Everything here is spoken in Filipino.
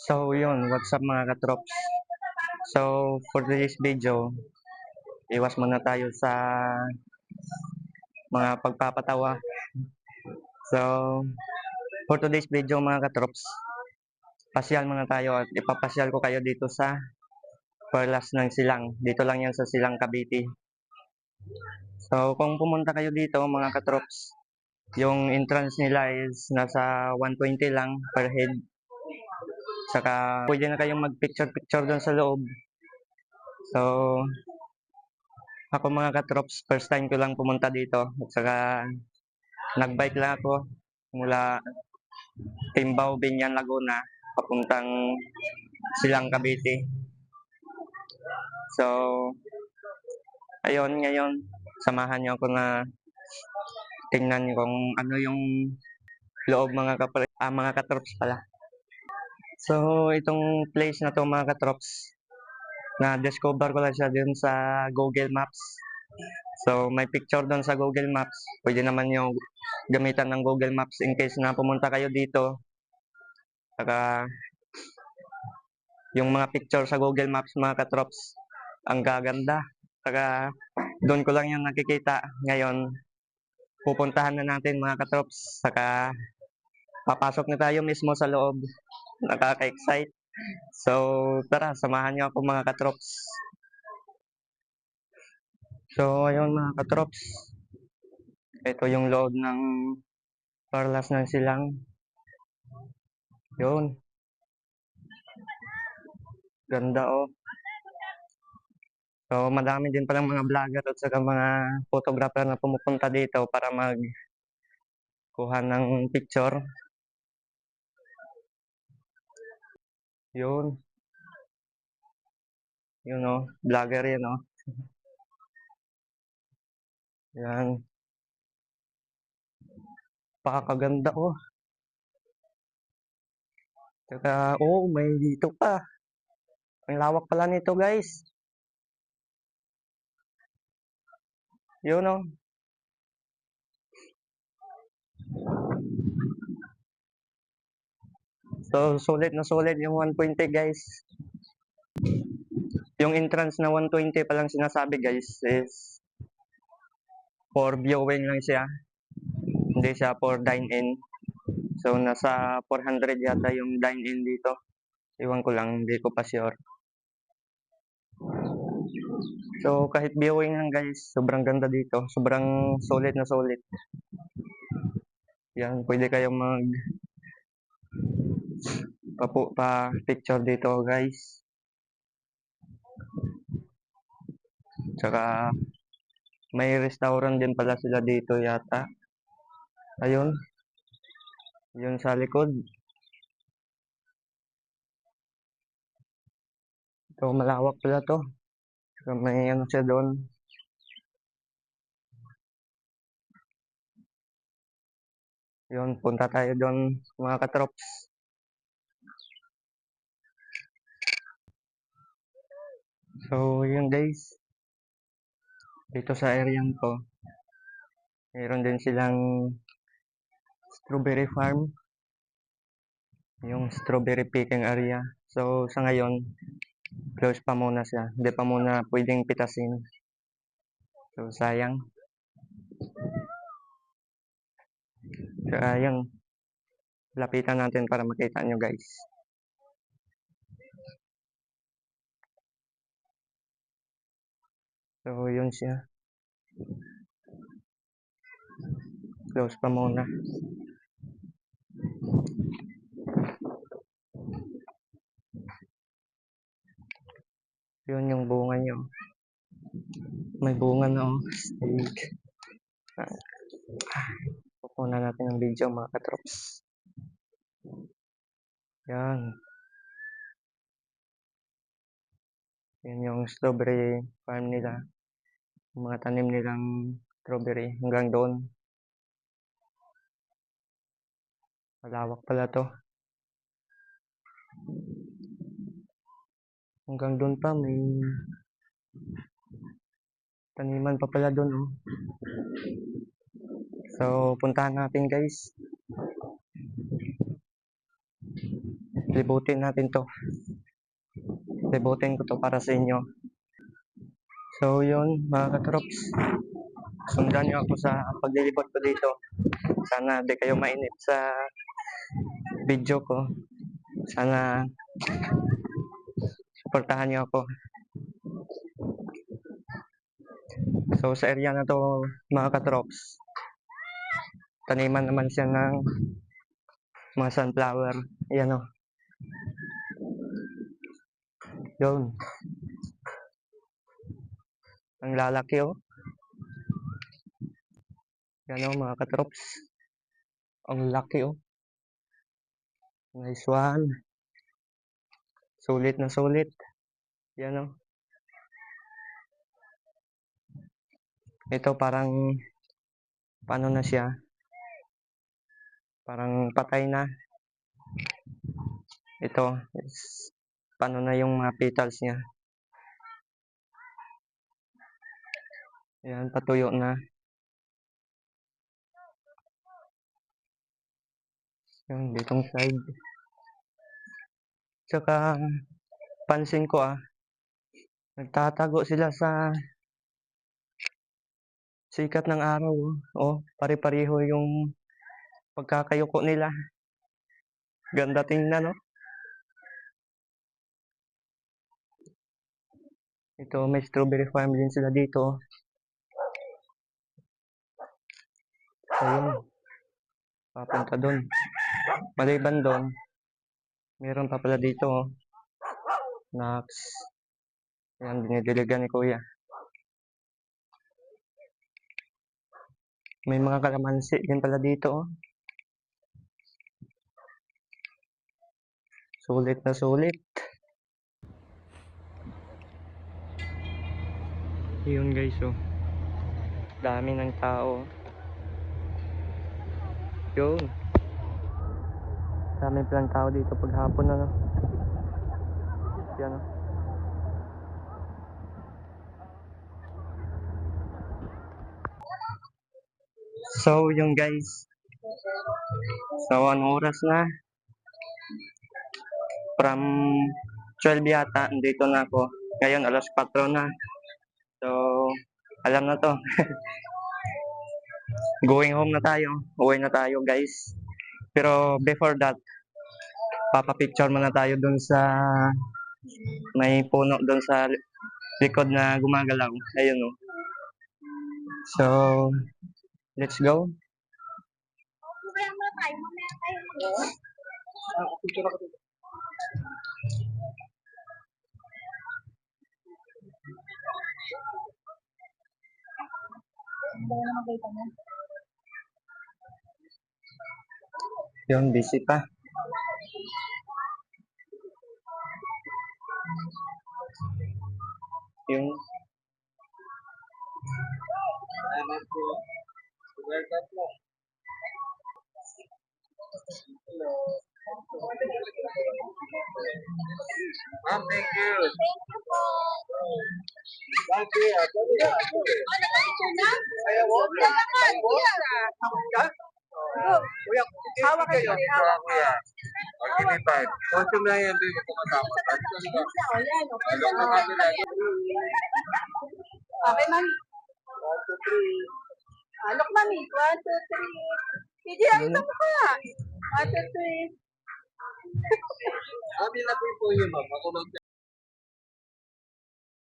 So yun, what's up mga katrops? So for this video, iwas muna tayo sa mga pagpapatawa. So for today's video mga katrops, pasyal muna tayo at ipapasyal ko kayo dito sa Perlas ng Silang. Dito lang yan sa Silang Cavite. So kung pumunta kayo dito mga katrops, yung entrance nila is nasa 120 lang per head. Saka pwede na kayong mag-picture-picture doon sa loob. So, ako mga katrops, first time ko lang pumunta dito. At saka, nag-bike lang ako mula Timbao, Binyan, Laguna, papuntang Silang Cavite. So, ayun, ngayon, samahan niyo ako na tingnan kung ano yung loob mga kapre, ah, mga katrops pala. So, itong place na to mga katrops, na-discover ko lang siya dun sa Google Maps. So, may picture doon sa Google Maps. Pwede naman yung gamitan ng Google Maps in case na pumunta kayo dito. Saka, yung mga picture sa Google Maps mga katrops, ang gaganda. Saka, doon ko lang yung nakikita. Ngayon, pupuntahan na natin mga katrops. Saka, papasok na tayo mismo sa loob. Nakaka-excite. So, tara, samahan niyo ako mga katrops. So, ayun mga katrops. Ito yung loob ng Parlas ng Silang. Yun. Ganda oh. So, madami din palang mga vlogger at saka mga photographer na pumupunta dito para mag kuha ng picture. Yun. Yun oh, vlogger yan oh. Yan. Pakakaganda oh. Tsaka, oh, may dito pa. Ang lawak pala nito guys. Yun oh. So, sulit na sulit yung 120 guys. Yung entrance na 120 pa lang sinasabi guys is for viewing lang siya. Hindi siya for dine-in. So, nasa 400 yata yung dine-in dito. Iwan ko lang, hindi ko pa sure. So, kahit viewing lang guys, sobrang ganda dito. Sobrang solid na solid. Yan, pwede kayong mag pa, pa picture dito guys. Tsaka may restaurant din pala sila dito yata. Ayun. Yun sa likod. Ito malawak pala to. So, may ano siya doon. Yun, punta tayo doon mga katrops. So, yun guys. Dito sa area ko, mayroon din silang strawberry farm. Yung strawberry picking area. So, sa ngayon, close pa muna siya. Hindi pa muna pwedeng pitasin. So, sayang. Kaya yung lapitan natin para makita nyo guys. So, yun siya. Close pa muna. Yun yung bunga nyo. May bunga na oh. Steak. Pupunan natin ng video mga katrops. Yan. Yan yung strawberry farm nila. Mga tanim nilang strawberry hanggang doon. Malawak pala to. Hanggang doon pa may taniman pa pala doon oh. So puntahan natin guys. libutin natin to. Libutin ko to para sa inyo. So yun, mga katrops. Sundan niyo ako sa paglilibot ko dito. Sana di kayo mainip sa video ko. Sana suportahan niyo ako. So sa area na to, mga katrops, taniman naman siya ng mga sunflower. Ayan o. Yun. Ang lalaki oh. Yan o mga katrops. Ang laki oh. Nice one. Sulit na sulit. Yan o. Ito parang paano na siya? Parang patay na. Ito is paano na yung mga petals niya. Yan, patuyo na. Yung ditong side. Tsaka, pansin ko ah, nagtatago sila sa sikat ng araw. Oh, oh pare-pareho yung pagkakayuko nila. Ganda tingnan, no? Ito, may strawberry farm din sila dito. Ayun. Papunta doon. Maliban doon, meron pa pala dito, oh. Nax. Yan, dinidiligan ni Kuya. May mga kalamansi din pala dito, oh. Sulit na sulit. Yun guys, oh. Dami ng tao. Yun. Dami palang tao dito pag hapon na, no? Yan, oh. So, yung guys. So, anong oras na? From 12 yata, dito na ako. Ngayon, alas 4 na. So, alam na to. Going home na tayo. Uwi na tayo, guys. Pero before that, papapicture muna tayo dun sa may puno dun sa likod na gumagalaw. Ayun, oh. So, let's go. Yun, busy pa. Yung Ma'am, thank you. Thank you po. Thank you. Ano ba ito na? Ayaw mo? Kuya. Kuya, Hawak ka kayo. ka. Kuya. O, give me five. Consume lang yan, baby. Okay. Alok na kami lang. Okay, mami. One, two, three. Look, mami. One, two, three. Hindi, ayun ang mukha. One, two, three. Sabi na po po yun, ma'am. Ako